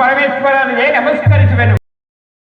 பரமேஸ்வரனுவே நமஸ்காரம்.